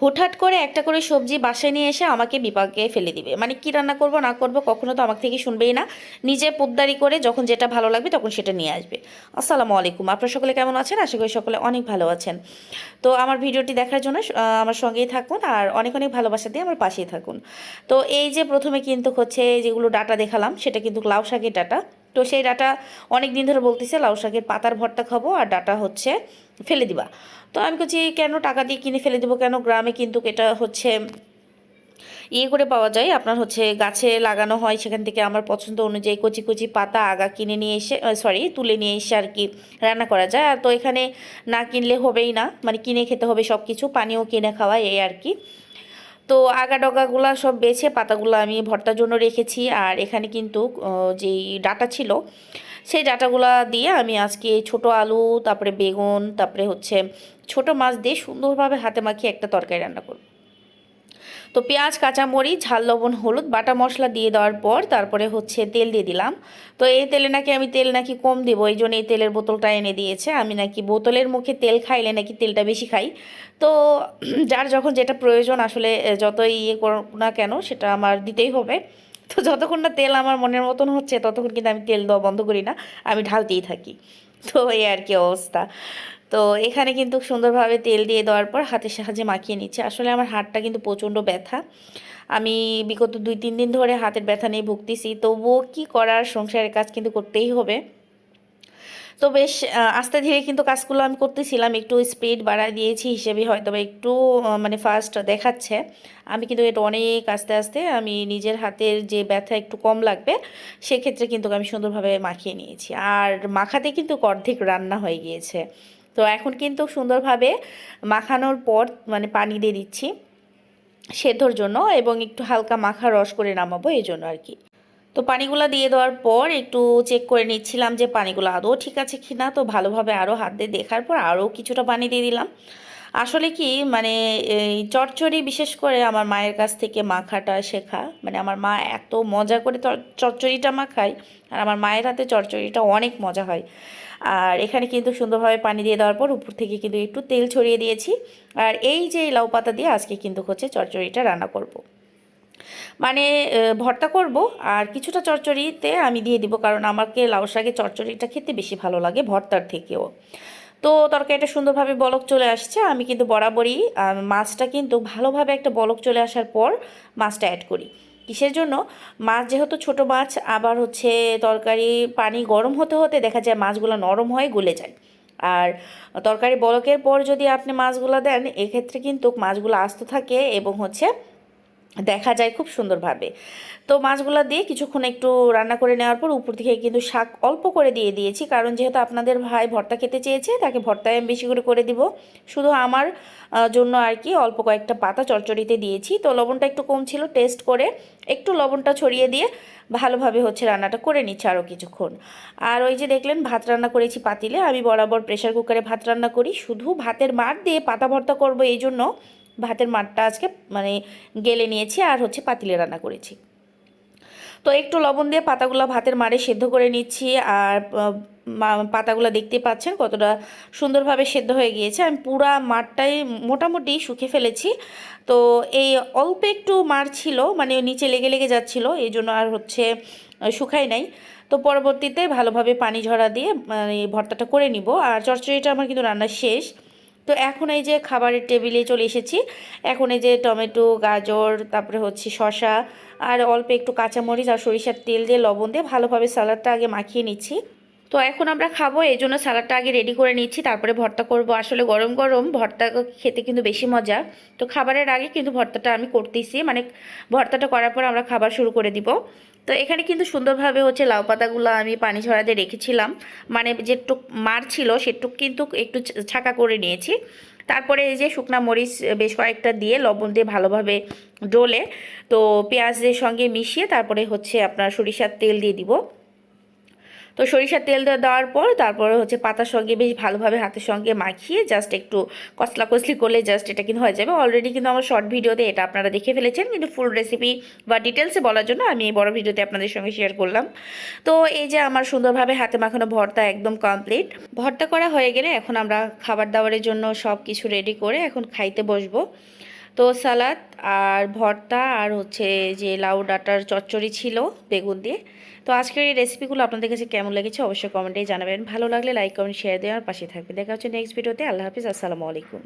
হুটহাট করে একটা করে সবজি বাসায় নিয়ে এসে আমাকে বিপাকে ফেলে দিবে। মানে কি রান্না করব, না করব, কখনো তো আমার থেকে শুনবেই না। নিজে পোদ্দারি করে যখন যেটা ভালো লাগবে তখন সেটা নিয়ে আসবে। আসসালামু আলাইকুম। আপনারা সকলে কেমন আছেন? আশা করি সকলে অনেক ভালো আছেন। তো আমার ভিডিওটি দেখার জন্য আমার সঙ্গেই থাকুন আর অনেক অনেক ভালোবাসা দিয়ে আমার পাশেই থাকুন। তো এই যে প্রথমে কিন্তু হচ্ছে যেগুলো ডাটা দেখালাম, সেটা কিন্তু লাউ শাকের ডাটা। তো সেই ডাটা অনেক দিন ধরে বলতেছে, লাউ শাকের পাতার ভর্তা খাব আর ডাটা হচ্ছে ফেলে দিবা। তো আমি বলছি, কেন টাকা দিয়ে কিনে ফেলে দেবো? কেন গ্রামে কিন্তু এটা হচ্ছে ইয়ে করে পাওয়া যায়? আপনার হচ্ছে গাছে লাগানো হয়, সেখান থেকে আমার পছন্দ অনুযায়ী কচি কচি পাতা আগা কিনে নিয়ে এসে সরি তুলে নিয়ে এসে আর কি রান্না করা যায়। আর তো এখানে না কিনলে হবেই না মানে কিনে খেতে হবে সব কিছু পানিও কিনে খাওয়া এই আর কি। তো আগা ডগাগুলো সব বেছে পাতাগুলো আমি ভর্তার জন্য রেখেছি। আর এখানে কিন্তু যেই ডাটা ছিল, সেই ডাটাগুলো দিয়ে আমি আজকে ছোট আলু, তারপরে বেগুন, তারপরে হচ্ছে ছোট মাছ দিয়ে সুন্দরভাবে হাতে মাখিয়ে একটা তরকারি রান্না করব। তো পেঁয়াজ, কাঁচামরিচ, ঝাল, লবণ, হলুদ, বাটা মশলা দিয়ে দেওয়ার পর তারপরে হচ্ছে তেল দিয়ে দিলাম। তো এই তেলে নাকি আমি তেল নাকি কম দেবো, এই জন্য এই তেলের বোতলটা এনে দিয়েছে। আমি নাকি বোতলের মুখে তেল খাইলে নাকি তেলটা বেশি খাই। তো যার যখন যেটা প্রয়োজন, আসলে যতই ইয়ে করো না কেন, সেটা আমার দিতেই হবে। তো যতক্ষণ না তেল আমার মনের মতন হচ্ছে, ততক্ষণ কিন্তু আমি তেল দেওয়া বন্ধ করি না, আমি ঢালতেই থাকি। তো এই আর কি অবস্থা। তো এখানে কিন্তু সুন্দরভাবে তেল দিয়ে দেওয়ার পর হাতের সাহায্যে মাখিয়ে নিচ্ছে। আসলে আমার হাতটা কিন্তু প্রচণ্ড ব্যথা। আমি বিগত দুই তিন দিন ধরে হাতের ব্যথা নিয়ে ভুগতেছি। তবুও কি করার সংসারের কাজ কিন্তু করতেই হবে। তো বেশ আস্তে ধীরে কিন্তু কাজগুলো আমি করতেছিলাম। একটু স্পিড বাড়ায় দিয়েছি, হিসেবে হয়তো বা একটু মানে ফাস্ট দেখাচ্ছে। আমি কিন্তু এটা অনেক আস্তে আস্তে আমি নিজের হাতের যে ব্যথা একটু কম লাগবে, সেক্ষেত্রে কিন্তু আমি সুন্দরভাবে মাখিয়ে নিয়েছি। আর মাখাতে কিন্তু অর্ধেক রান্না হয়ে গিয়েছে। তো এখন কিন্তু সুন্দরভাবে মাখানোর পর মানে পানি দিয়ে দিচ্ছি সেদ্ধর জন্য এবং একটু হালকা মাখা রস করে নামাবো এই জন্য আর কি। তো পানিগুলো দিয়ে দেওয়ার পর একটু চেক করে নিচ্ছিলাম যে পানিগুলো আদৌ ঠিক আছে কি না তো ভালোভাবে আরও হাত দিয়ে দেখার পর আরও কিছুটা পানি দিয়ে দিলাম। আসলে কি মানে এই চচ্চড়ি বিশেষ করে আমার মায়ের কাছ থেকে মাখাটা শেখা। মানে আমার মা এত মজা করে চচ্চড়িটা মাখায়। আর আমার মায়ের হাতে চচ্চড়িটা অনেক মজা হয়। আর এখানে কিন্তু সুন্দরভাবে পানি দিয়ে দেওয়ার পর উপর থেকে কিন্তু একটু তেল ছড়িয়ে দিয়েছি। আর এই যে লাউ পাতা দিয়ে আজকে কিন্তু হচ্ছে চচ্চড়িটা রান্না করব। মানে ভর্তা করব আর কিছুটা চচ্চড়িতে আমি দিয়ে দিব কারণ আমাকে লাউ শাকের চচ্চড়িটা খেতে বেশি ভালো লাগে ভর্তার থেকেও। তো তরকারিটা সুন্দরভাবে বলক চলে আসছে, আমি কিন্তু বরাবরই মাছটা কিন্তু ভালোভাবে একটা বলক চলে আসার পর মাছটা অ্যাড করি। কিসের জন্য? মাছ যেহেতু ছোট মাছ, আবার হচ্ছে তরকারি পানি গরম হতে হতে দেখা যায় মাছগুলো নরম হয়ে গলে যায়। আর তরকারি বলকের পর যদি আপনি মাছগুলো দেন, এক্ষেত্রে কিন্তু মাছগুলো আস্ত থাকে এবং হচ্ছে দেখা যায় খুব সুন্দরভাবে। তো মাছগুলো দিয়ে কিছুক্ষণ একটু রান্না করে নেওয়ার পর উপর থেকে কিন্তু শাক অল্প করে দিয়ে দিয়েছি। কারণ যেহেতু আপনাদের ভাই ভর্তা খেতে চেয়েছে, তাকে ভর্তায় আমি বেশি করে করে দিব। শুধু আমার জন্য আর কি অল্প কয়েকটা পাতা চচ্চড়িতে দিয়েছি। তো লবণটা একটু কম ছিল, টেস্ট করে একটু লবণটা ছড়িয়ে দিয়ে ভালোভাবে হচ্ছে রান্নাটা করে নিচ্ছে আরও কিছুক্ষণ। আর ওই যে দেখলেন, ভাত রান্না করেছি পাতিলে। আমি বরাবর প্রেশার কুকারে ভাত রান্না করি। শুধু ভাতের মার দিয়ে পাতা ভর্তা করব এই জন্য ভাতের মারটা আজকে মানে গেলে নিয়েছি আর হচ্ছে পাতিলে রান্না করেছি। তো একটু লবণ দিয়ে পাতাগুলো ভাতের মারে সেদ্ধ করে নিচ্ছি আর পাতাগুলো দেখতে পাচ্ছেন কতটা সুন্দরভাবে সেদ্ধ হয়ে গিয়েছে। আমি পুরা মাঠটাই মোটামুটি শুকে ফেলেছি। তো এই অল্প একটু মার ছিল মানে নিচে লেগে লেগে যাচ্ছিল, এই জন্য আর হচ্ছে শুকাই নাই। তো পরবর্তীতে ভালোভাবে পানি ঝরা দিয়ে মানে ভর্তাটা করে নিব। আর চচ্চড়িটা আমার কিন্তু রান্না শেষ। তো এখন এই যে খাবারের টেবিলে চলে এসেছি। এখন এই যে টমেটো, গাজর, তারপরে হচ্ছে শসা আর অল্প একটু কাঁচামরিচ আর সরিষার তেল দিয়ে লবণ দিয়ে ভালোভাবে স্যালাডটা আগে মাখিয়ে নিচ্ছি। তো এখন আমরা খাব, এই জন্য স্যালাডটা আগে রেডি করে নিচ্ছি, তারপরে ভর্তা করব। আসলে গরম গরম ভর্তা খেতে কিন্তু বেশি মজা। তো খাবারের আগে কিন্তু ভর্তাটা আমি করতেছি মানে ভর্তাটা করার পর আমরা খাবার শুরু করে দিব। তো এখানে কিন্তু সুন্দরভাবে হচ্ছে লাউ পাতাগুলো আমি পানি ঝরাতে রেখেছিলাম। মানে যেটুক মার ছিল সেটুক কিন্তু একটু ছাকা করে নিয়েছি। তারপরে এই যে শুকনা মরিচ বেশ কয়েকটা দিয়ে লবণ দিয়ে ভালোভাবে ডোলে, তো পেঁয়াজের সঙ্গে মিশিয়ে তারপরে হচ্ছে আপনার সরিষার তেল দিয়ে দিব। তো সরিষার তেল দিয়ে দেওয়ার পর তারপরে হচ্ছে পাতার সঙ্গে বেশ ভালোভাবে হাতের সঙ্গে মাখিয়ে জাস্ট একটু কসলা কসলি করলে জাস্ট এটা কিন্তু হয়ে যাবে। অলরেডি কিন্তু আমার শর্ট ভিডিওতে এটা আপনারা দেখে ফেলেছেন, কিন্তু ফুল রেসিপি বা ডিটেলসে বলার জন্য আমি এই বড় ভিডিওতে আপনাদের সঙ্গে শেয়ার করলাম। তো এই যে আমার সুন্দরভাবে হাতে মাখানো ভর্তা একদম কমপ্লিট ভর্তা করা হয়ে গেলে এখন আমরা খাবার দাবারের জন্য সব কিছু রেডি করে এখন খাইতে বসবো। তো সালাদ আর ভর্তা আর হচ্ছে যে লাউ ডাটার চচ্চড়ি ছিল বেগুন দিয়ে। তো আজকের এই রেসিপিগুলো আপনাদের কাছে কেমন লেগেছে অবশ্যই কমেন্টে জানাবেন। ভালো লাগলে লাইক কমেন্ট শেয়ার দেওয়ার পাশে থাকবে দেখা হচ্ছে নেক্সট ভিডিওতে আল্লাহ হাফিজ, আসসালামু আলাইকুম।